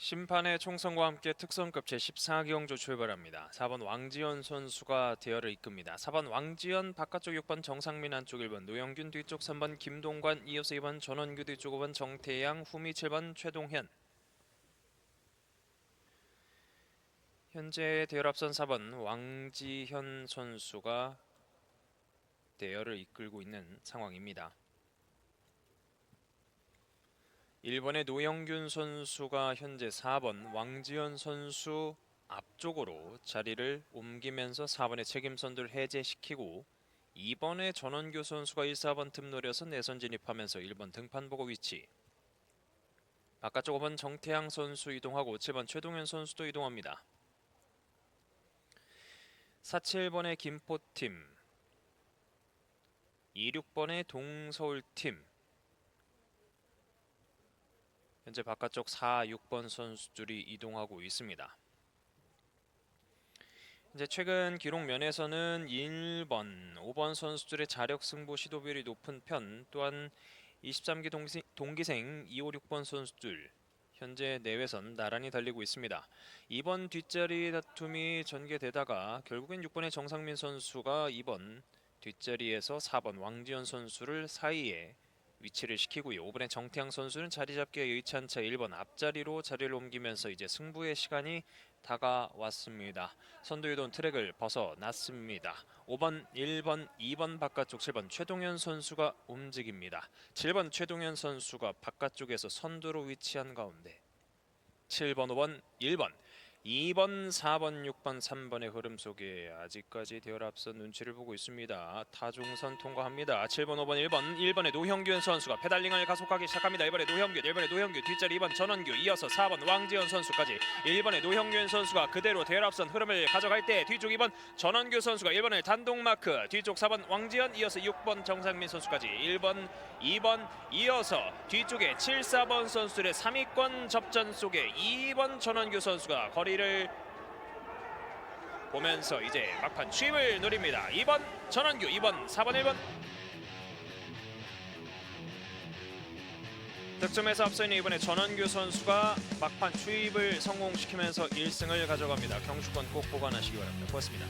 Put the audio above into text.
심판의 총선과 함께 특선급 제14경주 출발합니다. 4번 왕지연 선수가 대열을 이끕니다. 4번 왕지연 바깥쪽 6번 정상민 안쪽 1번 노영균 뒤쪽 3번 김동관 이어서 2번 전원규 뒤쪽 5번 정태양 후미 7번 최동현 현재 대열 앞선 4번 왕지현 선수가 대열을 이끌고 있는 상황입니다. 1번의 노영균 선수가 현재 4번 왕지현 선수 앞쪽으로 자리를 옮기면서 4번의 책임선들 해제시키고 2번의 전원규 선수가 1, 4번 틈 노려서 내선 진입하면서 1번 등판 보고 위치 바깥쪽 5번 정태양 선수 이동하고 7번 최동현 선수도 이동합니다. 47번의 김포팀 26번의 동서울팀 현재 바깥쪽 4, 6번 선수들이 이동하고 있습니다. 이제 최근 기록 면에서는 1번, 5번 선수들의 자력 승부 시도율이 높은 편 또한 23기 동기생, 동기생 2, 5, 6번 선수들 현재 내외선 나란히 달리고 있습니다. 2번 뒷자리 다툼이 전개되다가 결국엔 6번의 정상민 선수가 2번 뒷자리에서 4번 왕지현 선수를 사이에 위치를 시키고요. 5번의 정태양 선수는 자리 잡기에 의찬 채 1번 앞자리로 자리를 옮기면서 이제 승부의 시간이 다가왔습니다. 선두유돈 트랙을 벗어났습니다. 5번, 1번, 2번 바깥쪽 7번 최동현 선수가 움직입니다. 7번 최동현 선수가 바깥쪽에서 선두로 위치한 가운데 7번, 5번, 1번 2번, 4번, 6번, 3번의 흐름 속에 아직까지 대열 앞서 눈치를 보고 있습니다. 타중선 통과합니다. 7번, 5번, 1번, 1번의 노형균 선수가 페달링을 가속하기 시작합니다. 1번의 노형균, 1번의 노형균 뒷자리 2번 전원규 이어서 4번 왕지현 선수까지 1번의 노형균 선수가 그대로 대열 앞선 흐름을 가져갈 때 뒤쪽 2번 전원규 선수가 1번을 단독 마크 뒤쪽 4번 왕지현 이어서 6번 정상민 선수까지 1번, 2번 이어서 뒤쪽에 7, 4번 선수들의 3위권 접전 속에 2번 전원규 선수가 거리 를 보면서 이제 막판 취임을 노립니다. 2번 전원규, 2번, 4번, 1번 득점에서 앞서 있는 이번에 전원규 선수가 막판 추입을 성공시키면서 1승을 가져갑니다. 경주권 꼭 보관하시기 바랍니다. 고맙습니다.